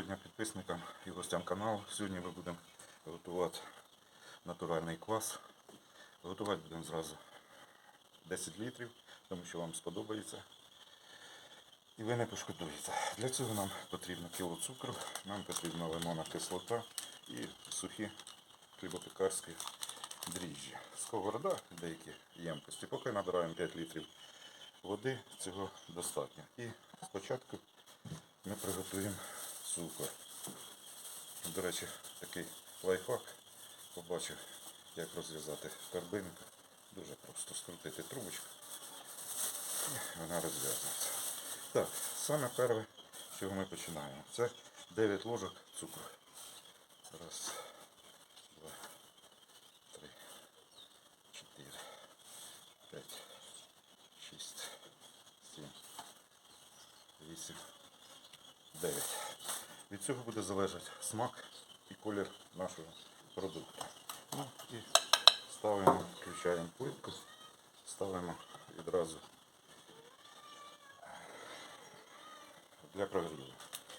підписникам і гостям каналу. Сьогодні ми будемо готувати натуральний квас. Готувати будемо зразу 10 літрів, тому що вам сподобається. І ви не пошкодуєте. Для цього нам потрібно кіло цукру, нам потрібна лимонна кислота і сухі хлібопекарські дріжджі. Сковорода, деякі ємкості. Поки набираємо 5 літрів води, цього достатньо. І спочатку ми приготуємо цукор. До речі, такий лайфхак. Побачив, як розв'язати торбинку. Дуже просто скрутити трубочку. І вона розв'язується. Так, саме перше, з чого ми починаємо, це 9 ложок цукру. Раз, Від цього буде залежати смак і колір нашого продукту. Ну і ставимо, включаємо плитку, ставимо відразу для прогріву.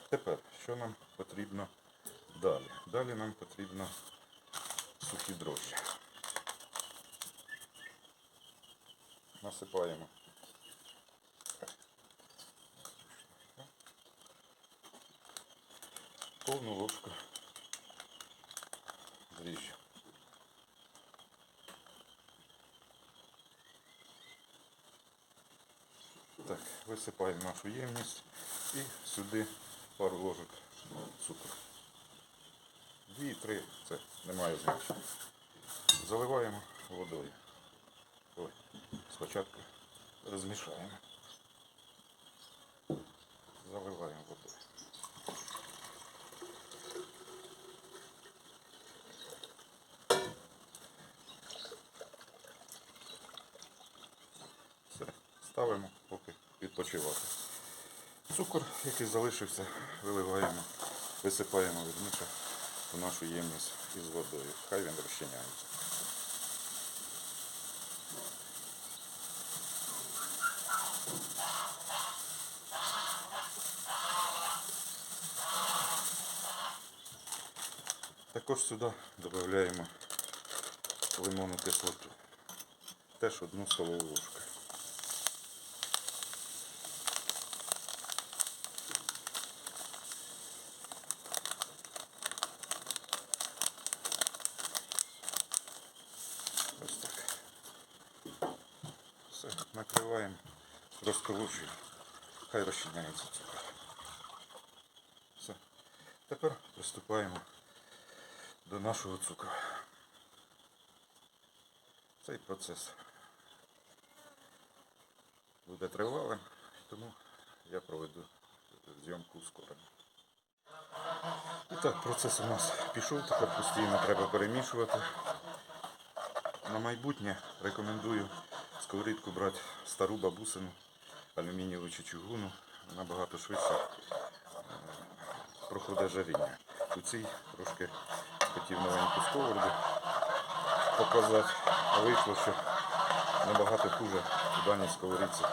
Тепер, що нам потрібно далі? Далі нам потрібно сухі дрожжі. Насипаємо. Повну ложку дріжджу. Так, висипаємо нашу ємність і сюди пару ложок цукру. Дві-три, це не має значення. Заливаємо водою. Ой, спочатку розмішаємо. Заливаємо водою. Все, ставимо поки відпочивати. Цукор, який залишився, виливаємо, висипаємо вірніше в нашу ємність із водою. Хай він розчиняється. Також сюди додаємо лимонну кислоту. Теж одну столову ложку. Ось так. Все, накриваємо, розколочуємо. Хай розчиняється цукор. Все. Тепер приступаємо до нашого цукру. Цей процес буде тривалим, тому я проведу зйомку ускорено. І так, процес у нас пішов, тепер постійно треба перемішувати. На майбутнє рекомендую сковорідку брати стару бабусину, алюмінієву чи чугуну, набагато швидше проходить жаріння. У цій трошки хотів новеньку сковороду показати, а вийшло, що набагато хуже у даній сковорідці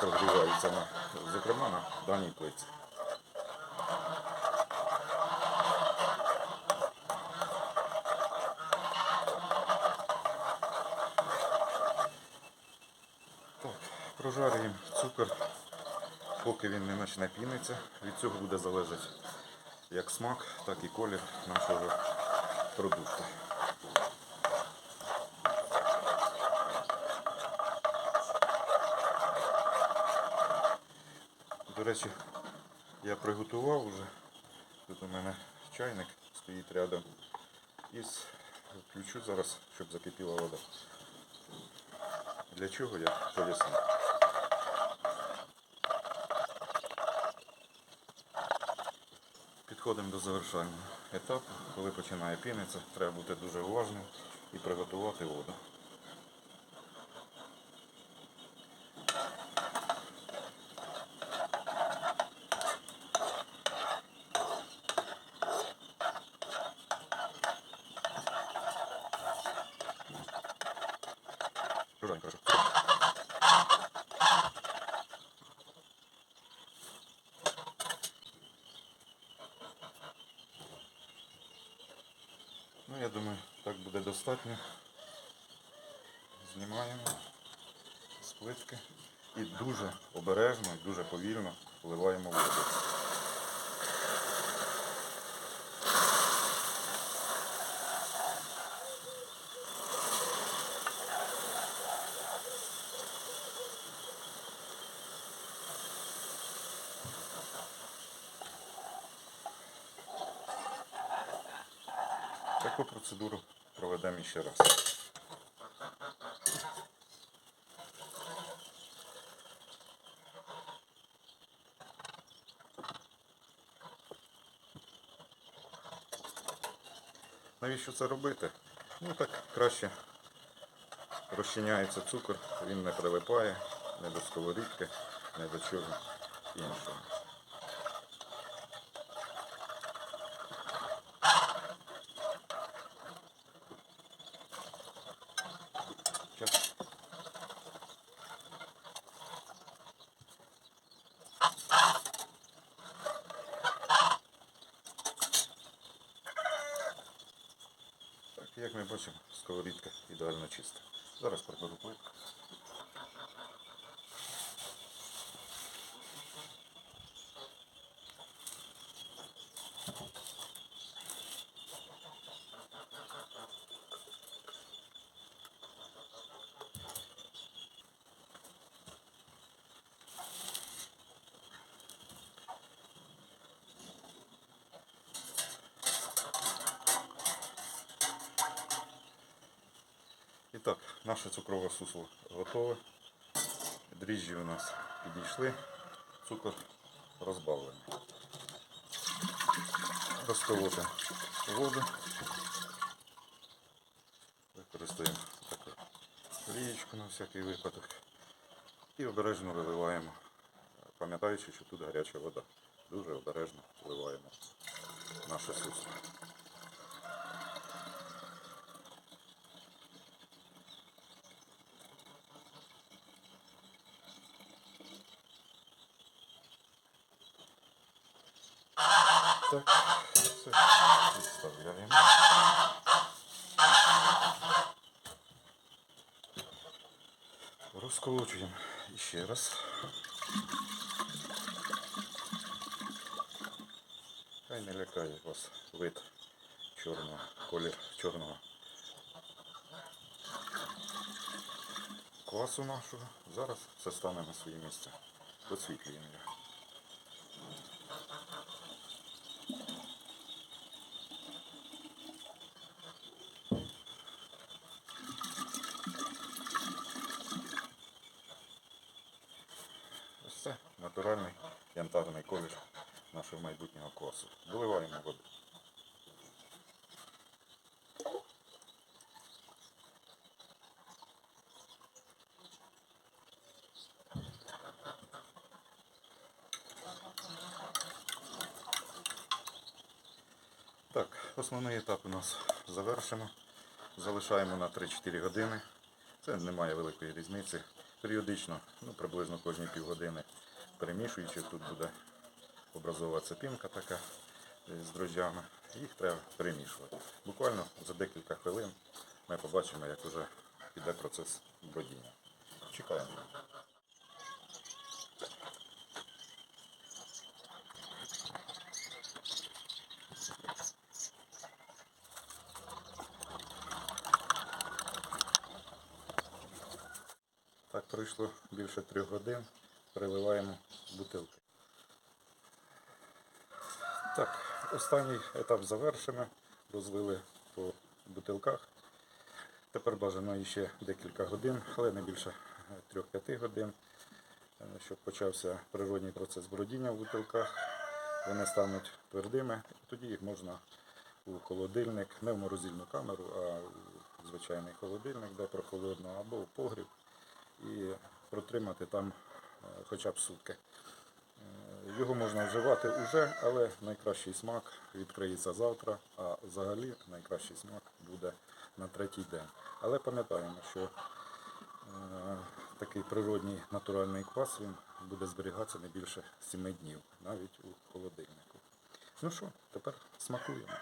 прогрівається, на, зокрема на даній плиці. Так, прожарюємо цукор, поки він не почне пінитися. Від цього буде залежати як смак, так і колір нашого продукту. До речі, я приготував вже. Тут у мене чайник стоїть рядом. І включу зараз, щоб закипіла вода. Для чого я поясню. Підходимо до завершального етапу. Коли починає пінитися, треба бути дуже уважним і приготувати воду. Я думаю, так буде достатньо. Знімаємо з плитки і дуже обережно і дуже повільно вливаємо воду. Таку процедуру проведемо ще раз. Навіщо це робити? Ну так краще розчиняється цукор, він не прилипає не до сковорідки, не до чого іншого. Щас. Так, як ми бачимо, сковорідка ідеально чиста. Зараз приберу плитку. Так, наше цукрове сусло готове. Дріжджі у нас підійшли, цукор розбавлений. Розколоти воду. Використаємо таку лієчку на всякий випадок. І обережно виливаємо, пам'ятаючи, що тут гаряча вода. Дуже обережно вливаємо наше сусло. Так, все відставляємо. Розколочуємо ще раз. Хай не лякає вас вид чорного, колір чорного квасу нашого. Зараз все стане на своє місце. Освітлюємо його. Ось це натуральний янтарний колір нашого майбутнього косу. Доливаємо воду. Так, основний етап у нас завершено. Залишаємо на 3-4 години. Це не має великої різниці. Періодично, ну приблизно кожні півгодини перемішуючи, тут буде образовуватися пінка така е, з дрожжами. Їх треба перемішувати. Буквально за декілька хвилин ми побачимо, як вже піде процес бродіння. Чекаємо. Пройшло більше трьох годин. Переливаємо бутилки. Так, останній етап завершено. Розлили по бутилках. Тепер бажано ще декілька годин, але не більше 3-5 годин, е, щоб почався природній процес бродіння в бутилках. Вони стануть твердими, тоді їх можна у холодильник, не в морозильну камеру, а у звичайний холодильник, де прохолодно, або в погріб і протримати там е, хоча б сутки. Е, Його можна вживати уже, але найкращий смак відкриється завтра, а взагалі найкращий смак буде на третій день. Але пам'ятаємо, що е, такий природній натуральний квас він буде зберігатися не більше 7 днів, навіть у холодильнику. Ну що, тепер смакуємо.